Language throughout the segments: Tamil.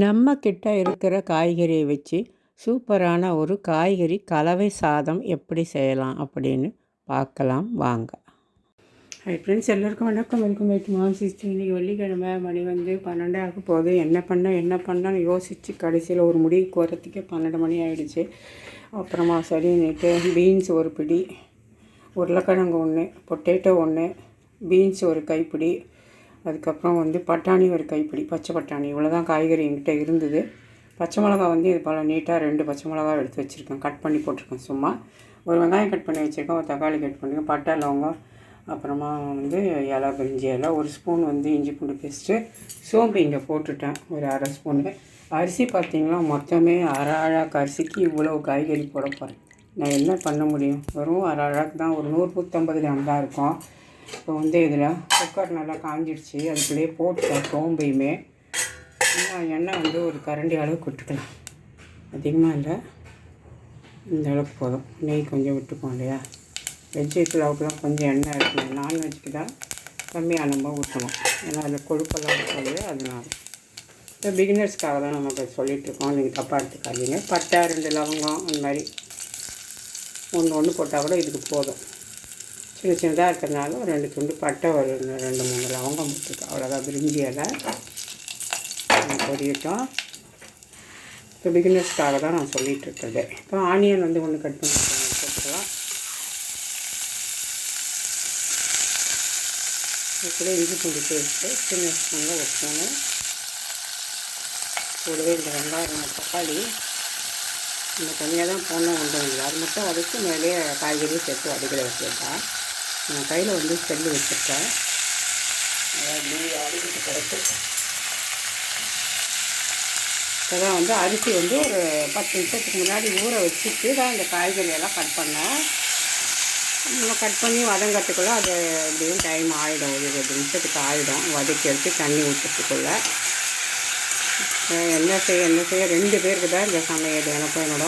நம்ம கிட்ட இருக்கிற காய்கறியை வச்சு சூப்பரான ஒரு காய்கறி கலவை சாதம் எப்படி செய்யலாம் அப்படின்னு பார்க்கலாம் வாங்க. ஹை ஃப்ரெண்ட்ஸ் எல்லோருக்கும் வணக்கம். Welcome back to mom sister இன்றைக்கி வெள்ளிக்கிழமை மணி வந்து பன்னெண்டு ஆக போகுது. என்ன பண்ண என்ன பண்ணான்னு யோசித்து கடைசியில் ஒரு முடிவுக்கு வரத்துக்கே பன்னெண்டு மணி ஆகிடுச்சு அப்புறமா சரின்னுட்டு பீன்ஸ் ஒரு பிடி உருளைக்கிழங்கு ஒன்று பொட்டேட்டோ ஒன்று பீன்ஸ் ஒரு கைப்பிடி அதுக்கப்புறம் வந்து பட்டாணி ஒரு கைப்பிடி பச்சை பட்டாணி. இவ்வளோ தான் காய்கறி என்கிட்ட இருந்தது. பச்சை மிளகா வந்து இது போல் நீட்டாக ரெண்டு பச்சை மிளகா எடுத்து வச்சுருக்கேன். கட் பண்ணி போட்டிருக்கேன் சும்மா. ஒரு வெங்காயம் கட் பண்ணி வச்சுருக்கேன் ஒரு தக்காளி கட் பண்ணி பட்டை லவங்கம் அப்புறமா வந்து இலை பிரிஞ்சி இலை ஒரு ஸ்பூன் வந்து இஞ்சி பூண்டு பேஸ்ட்டு சோம்பு இங்கே போட்டுட்டேன். ஒரு அரை ஸ்பூனு அரிசி பார்த்திங்கன்னா மொத்தமே அரை அழாக்கு அரிசிக்கு இவ்வளோ காய்கறி போட போகிறேன் நான் என்ன பண்ண முடியும்? வெறும் அரை அழாக்கு தான். ஒரு நூறு நூற்றம்பது கிராம் தான் இருக்கும். இப்போ வந்து இதில் குக்கர் நல்லா காஞ்சிடுச்சு. அதுக்குள்ளேயே போட்டுக்கலாம் சோம்பையுமே. இன்னும் எண்ணெய் வந்து ஒரு கரண்டி அளவுக்கு விட்டுக்கலாம் அதிகமாக இல்லை. இந்த அளவுக்கு போதும். நெய் கொஞ்சம் விட்டுப்போம் இல்லையா? வெஜ்ஜு புலாவுக்குலாம் கொஞ்சம் எண்ணெய் இருக்கணும். நான்வெஜ்க்கு தான் கம்மியாக நம்ம ஊற்றணும். ஏன்னா அதில் கொழுப்பெல்லாம் இருக்காது. அதனால. இப்போ பிகினர்ஸ்க்காக தான் நம்ம இப்போ சொல்லிகிட்ருக்கோம் நீங்கள் தப்பாக எடுத்துக்காதீங்க. பட்டை ரெண்டு லவங்கம் அந்த மாதிரி. ஒன்று ஒன்று போட்டால் கூட இதுக்கு போதும். சின்ன சின்னதாக இருக்கிறதுனால ஒரு ரெண்டு துண்டு பட்டை ஒரு ரெண்டு மூணு லவங்கம் போட்டுருக்கு அவ்வளோதான் பிரிஞ்சி இலை. பொரியட்டும் இப்போ பிகினர்ஸ்க்காக தான் நான் சொல்லிகிட்டு இருக்கிறது. இப்போ ஆனியன் வந்து ஒன்று கட் பண்ணி போட்டுக்கலாம். கூட இஞ்சி பூண்டு பேஸ்ட்டு சின்ன ஸ்பூனில் வச்சோன்னு கூடவே இந்த வெங்காயம் தக்காளி. இந்த தனியாக தான் போடணும் ஒன்றும் இல்லை. அது மட்டும் வதக்கி மேலே காய்கறியும் சேர்த்து வதக்கிற வச்சுருக்கேன் நான் கையில் வந்து செல்லு வச்சுருக்கேன். அடிக்கிட்டு கிடக்கு இப்போதான் வந்து அரிசி வந்து ஒரு பத்து நிமிஷத்துக்கு முன்னாடி ஊற வச்சுட்டு தான் இந்த காய்கறியெல்லாம் கட் பண்ணேன். நம்ம கட் பண்ணி வதங்கிறதுக்குள்ளே அது எப்படியும் டைம் ஆகிடும் ஒரு ரெண்டு நிமிஷத்துக்கு ஆகிடும் வதக்கி வச்சு தண்ணி ஊற்றுறதுக்குள்ளே என்ன செய்ய என்ன செய்ய? ரெண்டு பேருக்கு தான் இந்த சமையல் எனக்கும் என்னோட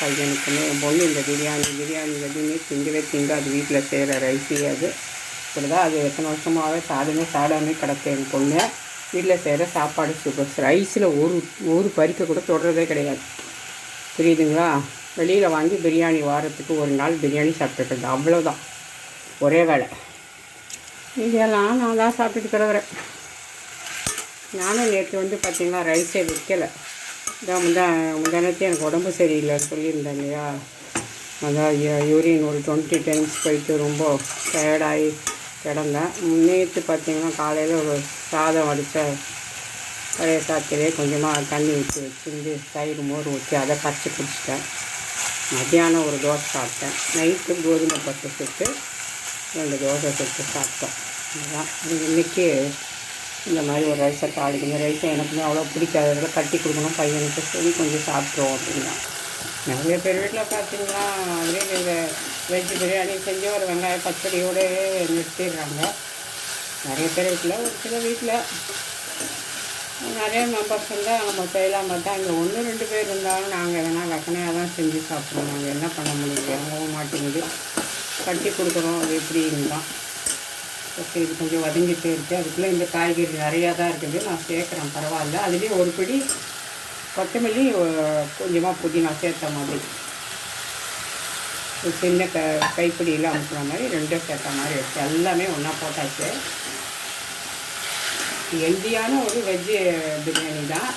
பையனுக்குமே என் பொண்ணு இந்த பிரியாணி பிரியாணி எதுவுமே திங்கவே திங்காது. வீட்டில் செய்கிற ரைஸே அது. இப்படிதான் அது எத்தனை வருஷமாகவே சாதமே சாடாமே கிடக்கு என் பொண்ணு. வீட்டில் செய்கிற சாப்பாடு சூப்பர் ரைஸில் ஒரு ஒரு பறிக்க கூட தொடுறதே கிடையாது. புரியுதுங்களா? வெளியில் வாங்கி பிரியாணி வாரத்துக்கு ஒரு நாள் பிரியாணி சாப்பிட்டுக்கிறது. அவ்வளோதான் ஒரே வேலை. இதெல்லாம் நான் தான் சாப்பிட்டுட்டு கிடக்குறேன் நானும் நேற்று வந்து பார்த்திங்கன்னா ரைஸே விற்கலை இதான் முந்தா முந்தானத்தையும் எனக்கு உடம்பு சரியில்லை சொல்லியிருந்தேன் இல்லையா அதான் யூரின் ஒரு டுவெண்ட்டி டைம்ஸ் போயிட்டு ரொம்ப டயர்டாகி கிடந்தேன் நேற்று பார்த்திங்கன்னா காலையில் ஒரு சாதம் வடித்த பழைய சாத்திலே கொஞ்சமாக தண்ணி ஊற்றி வச்சுருந்து தயிர் மோர் ஊற்றி அதை கரைச்சி குடிச்சிட்டேன். மத்தியானம் ஒரு தோசை சாப்பிட்டேன். நைட்டு கோதுமை பத்து சுட்டு ரெண்டு தோசை சுட்டு சாப்பிட்டோம். அதுதான் இன்றைக்கி இந்த மாதிரி ஒரு ரைஸை தாளிக்கணும் ரைஸை எனக்குமே அவ்வளோ பிடிக்காததில் கட்டி கொடுக்கணும் பையனுக்கு சரி கொஞ்சம் சாப்பிட்ருவோம் அப்படின்னா. நிறைய பேர் வீட்டில் பார்த்தீங்கன்னா அதே நீங்கள் வெஜ் பிரியாணி செஞ்சு ஒரு வெங்காய பச்சடியோடு நிறுத்திடுறாங்க. நிறைய பேர் வீட்டில் ஒரு சில வீட்டில். நிறைய மெம்பர்ஸ் இருந்தால் நம்ம செய்யலாம் பார்த்தா இங்கே ஒன்று ரெண்டு பேர் இருந்தாலும் நாங்கள் எதனா வெக்கனையாக தான் செஞ்சு சாப்பிட்றோம் நாங்கள் என்ன பண்ண முடியும்? மாட்டேங்குது. கட்டி கொடுக்குறோம் அது எப்படின்னு தான். ஓகே இது கொஞ்சம் வதங்கிட்டே இருக்குது அதுக்குள்ளே இந்த காய்கறி நிறையா தான் இருக்குது. நான் சேர்க்குறேன் பரவாயில்ல. அதுலேயும் ஒரு பிடி கொத்தமல்லி கொஞ்சமாக புதினா சேர்த்த மாதிரி. ஒரு சின்ன க கைப்பிடியில் அமுக்குற மாதிரி ரெண்டும் சேர்த்த மாதிரி வச்சு எல்லாமே ஒன்றா போட்டாச்சு. ஹெல்தியான ஒரு வெஜ்ஜு பிரியாணி தான்.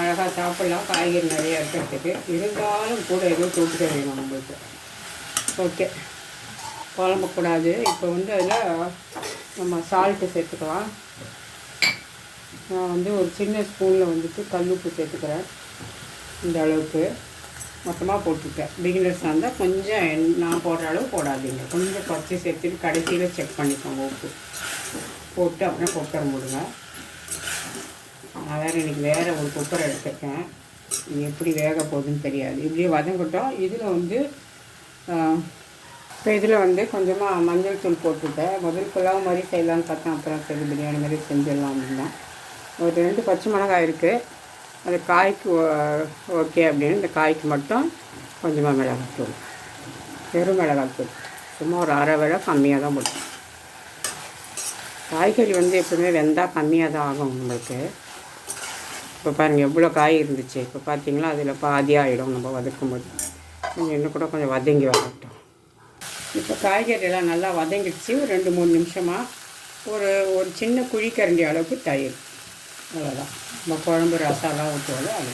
அழகாக சாப்பிட்லாம். காய்கறி நிறையா இருக்கிறதுக்கு. இருந்தாலும் கூட எதுவும் தொட்டுக்க வேணும் நம்மளுக்கு. ஓகே. குழம்பக்கூடாது இப்போ வந்து அதில் நம்ம சால்ட்டு சேர்த்துக்கலாம். நான் வந்து ஒரு சின்ன ஸ்பூனில் வந்துட்டு கல்லுப்பு சேர்த்துக்கிறேன். இந்த அளவுக்கு. மொத்தமாக போட்டுருக்கேன் பிகினர்ஸ் இருந்தால் கொஞ்சம் நான் போடுற அளவு போடாதீங்க. கொஞ்சம் குறைச்சி சேர்த்துட்டு கடைசியில் செக் பண்ணிக்கோங்க உப்பு. போட்டு அப்புறம் குக்கர் முடுங்க. நான் வேறு இன்றைக்கி வேறு ஒரு குக்கர் எடுத்துருக்கேன். எப்படி வேக போகுதுன்னு தெரியாது. இப்படியே வதங்கட்டும். இதில் வந்து இப்போ இதில் வந்து கொஞ்சமாக மஞ்சள் தூள் போட்டுவிட்டேன் முதல் புலாவ் மாதிரி செய்யலான்னு பார்த்தேன். அப்புறம் சரி பிரியாணி மாதிரி செஞ்சிடலாம் அப்படின்னா ஒரு ரெண்டு பச்சை மிளகாய் இருக்குது அது காய்க்கு ஓகே அப்படின்னு இந்த காய்க்கு மட்டும் கொஞ்சமாக மிளகாத்தூள். வெறும் மிளகாத்தூள். சும்மா ஒரு அரை விலை கம்மியாக தான் போட்டோம் காய்கறி வந்து எப்பவுமே வெந்தால் கம்மியாக தான் ஆகும் உங்களுக்கு இப்போ பாருங்கள் எவ்வளோ காய் இருந்துச்சு. இப்போ பார்த்தீங்களா அதில் பாதி ஆகிடும் நம்ம வதக்கும்போது. கொஞ்சம் இன்னும் கூட கொஞ்சம் வதங்கி வரட்டும். இப்போ காய்கறியெல்லாம் நல்லா வதங்கிடுச்சு. ஒரு ரெண்டு மூணு நிமிஷமாக ஒரு ஒரு சின்ன குழிக்கரண்டி அளவுக்கு தயிர். அவ்வளோதான் நம்ம குழம்பு ரசாலாம் ஊற்றுவோம்ல அது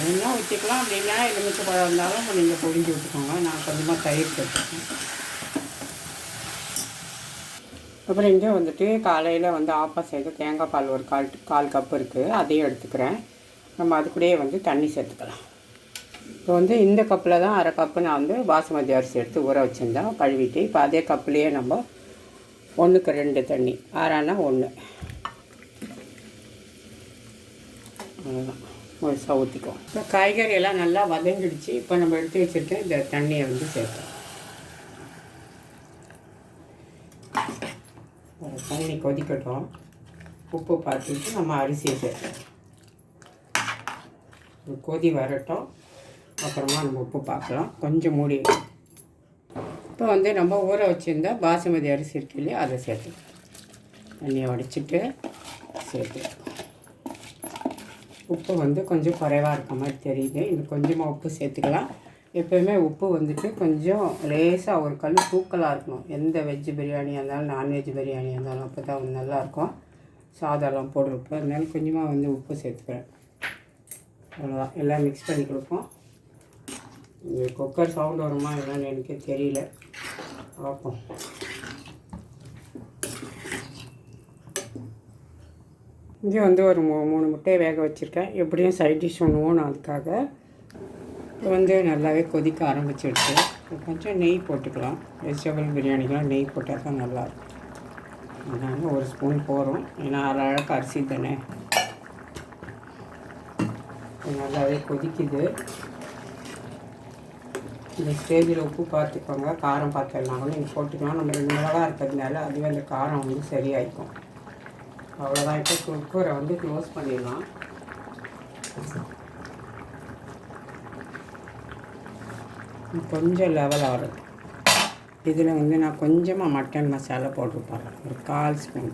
வேணால் ஊற்றிக்கலாம் அப்படின்னா எலுமிச்சை பழம் இருந்தாலும் நீங்கள் பொடிஞ்சு விட்டுக்கோங்க நான் கொஞ்சமாக தயிர் போட்டுருக்கேன் அப்புறம் இங்கே வந்துட்டு காலையில் வந்து ஆப்பா செய்து தேங்காய் பால் ஒரு கால் கால் கப் இருக்குது அதையும் எடுத்துக்கிறேன். நம்ம அது கூடயே வந்து தண்ணி சேர்த்துக்கலாம். இப்போ வந்து இந்த கப்பில் தான் அரை கப்பு நான் வந்து பாசுமதி அரிசி எடுத்து ஊற வச்சுருந்தேன். கழுவிட்டு இப்போ அதே கப்புலேயே நம்ம ஒன்றுக்கு ரெண்டு தண்ணி. ஆறானா ஒன்று அவ்வளோதான் முழுசாக ஊற்றிக்குவோம் இப்போ காய்கறி எல்லாம் நல்லா வதங்கிடுச்சு. இப்போ நம்ம எடுத்து வச்சுருக்கேன் இந்த தண்ணியை வந்து சேர்த்தோம் தண்ணி கொதிக்கட்டும். உப்பு பார்த்துட்டு நம்ம அரிசியை சேர்த்தோம் கொதி வரட்டும். அப்புறமா நம்ம உப்பு பார்க்கலாம். கொஞ்சம் மூடி இப்போ வந்து நம்ம ஊற வச்சுருந்தா பாசுமதி அரிசி இருக்கு இல்லையா அதை சேர்த்து தண்ணியை உடச்சிட்டு சேர்த்து உப்பு வந்து கொஞ்சம் குறைவாக இருக்க மாதிரி தெரியுது. இன்னும் கொஞ்சமாக உப்பு சேர்த்துக்கலாம். எப்போயுமே உப்பு வந்துட்டு கொஞ்சம் லேசாக ஒரு கல் தூக்கலாக இருக்கணும். எந்த வெஜ்ஜு பிரியாணியாக இருந்தாலும் நான்வெஜ் பிரியாணியாக இருந்தாலும் அப்போ தான் நல்லாயிருக்கும் சாதம்லாம் போடுறப்போ. அதனால கொஞ்சமாக வந்து உப்பு சேர்த்துக்கிறேன். அவ்வளோதான் எல்லாம் மிக்ஸ் பண்ணி கொடுப்போம். இங்கே குக்கர் சவுண்ட் வருமா என்னன்னு எனக்கு தெரியல. பார்ப்போம் இங்கே வந்து ஒரு மூ மூணு முட்டையை வேக வச்சுருக்கேன். எப்படியும் சைட் டிஷ் ஒன்றுவோம் அதுக்காக. இப்போ வந்து நல்லாவே கொதிக்க ஆரம்பிச்சிடுச்சு. கொஞ்சம் நெய் போட்டுக்கலாம். வெஜிடபிள் பிரியாணிக்கெலாம் நெய் போட்டால் தான் நல்லாயிருக்கும். அதனால் ஒரு ஸ்பூன் போகிறோம் ஏன்னா அரை அழகு அரிசி தானே. நல்லாவே கொதிக்குது. இந்த ஸ்டேஜில் உப்பு பார்த்துக்கோங்க. காரம் பார்த்துடலாம். கூட நீங்கள் போட்டுக்கலாம். நம்ம ரெண்டு மிளகா இருக்கிறதுனால அதுவே அந்த காரம் வந்து சரியாயிக்கும். அவ்வளோதான் இப்போ குக்கரை வந்து க்ளோஸ் பண்ணிடலாம். கொஞ்சம் லெவல் ஆகும் இதில் வந்து நான் கொஞ்சமாக மட்டன் மசாலா போட்டுருப்பேன் ஒரு கால் ஸ்பூன்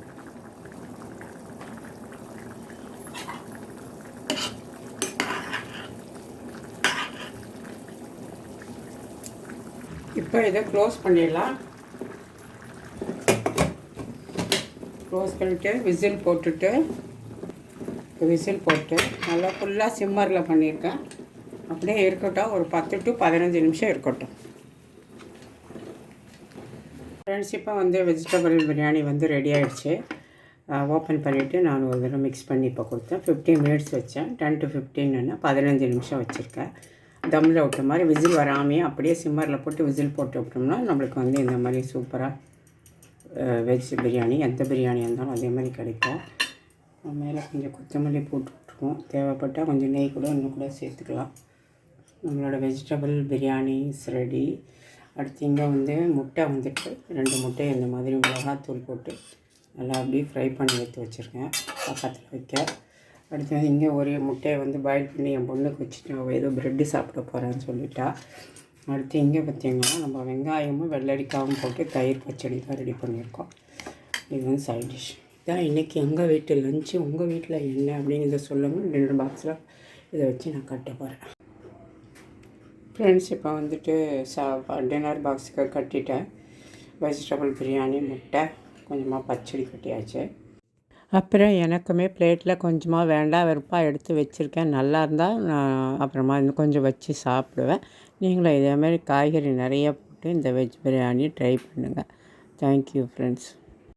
இப்போ இதை க்ளோஸ் பண்ணிடலாம். க்ளோஸ் பண்ணிவிட்டு விசில் போட்டுட்டு விசில் போட்டு நல்லா ஃபுல்லாக சிம்மரில் பண்ணியிருக்கேன். அப்படியே இருக்கட்டும் ஒரு பத்து டு பதினஞ்சு நிமிஷம் இருக்கட்டும். ஃப்ரெண்ட்ஸ் இப்போ வந்து வெஜிடபிள் பிரியாணி வந்து ரெடி ஆகிடுச்சு ஓப்பன் பண்ணிவிட்டு நான் ஒரு தடவை மிக்ஸ் பண்ணி இப்போ கொடுத்தேன். ஃபிஃப்டீன் மினிட்ஸ் வச்சேன். டென் டு ஃபிஃப்டீன் பதினஞ்சு நிமிஷம் வச்சுருக்கேன். தம்மில் விட்ட மாதிரி விசில் வராமையே அப்படியே சிம்மரில் போட்டு விசில் போட்டு விட்டோம்னா நம்மளுக்கு வந்து இந்த மாதிரி சூப்பராக வெஜ் பிரியாணி எந்த பிரியாணியாக இருந்தாலும் அதே மாதிரி கிடைக்கும். மேலே கொஞ்சம் கொத்தமல்லி போட்டு விட்ருவோம் தேவைப்பட்டால் கொஞ்சம் நெய் கூட இன்னும் கூட சேர்த்துக்கலாம். நம்மளோட வெஜிடபிள் பிரியாணி ரெடி. அடுத்து இங்கே வந்து முட்டை வந்துட்டு ரெண்டு முட்டை இந்த மாதிரி மிளகாத்தூள் போட்டு நல்லா அப்படியே ஃப்ரை பண்ணி எடுத்து வச்சுருக்கேன். பக்கத்தில் வைக்க. அடுத்து இங்கே ஒரு முட்டையை வந்து பாயில் பண்ணி என் பொண்ணுக்கு வச்சுட்டு அவள் ஏதோ ப்ரெட்டு சாப்பிட போகிறேன்னு சொல்லிட்டா. அடுத்து இங்கே பார்த்திங்கன்னா நம்ம வெங்காயமும் வெள்ளரிக்காயும் போட்டு தயிர் பச்சடி தான் ரெடி பண்ணியிருக்கோம். இது வந்து சைட் டிஷ் இதான் இன்றைக்கி எங்கள் வீட்டு லஞ்சு உங்கள் வீட்டில் என்ன அப்படிங்கிறத சொல்லுங்கள் ரெண்டு பாக்ஸில் இதை வச்சு நான் கட்ட போகிறேன் ஃப்ரெண்ட்ஸ் இப்போ வந்துட்டு சா டின்னர் பாக்ஸுக்கு கட்டிட்டேன். வெஜிடபிள் பிரியாணி முட்டை கொஞ்சமாக பச்சடி கட்டியாச்சு. அப்புறம் எனக்குமே பிளேட்டில் கொஞ்சமாக வேண்டாம் வெறுப்பாக எடுத்து வச்சுருக்கேன். நல்லா இருந்தால் நான் அப்புறமா இன்னும் கொஞ்சம் வச்சு சாப்பிடுவேன். நீங்களும் இதேமாதிரி காய்கறி நிறைய போட்டு இந்த வெஜ் பிரியாணி ட்ரை பண்ணுங்கள் தேங்க்யூ ஃப்ரெண்ட்ஸ்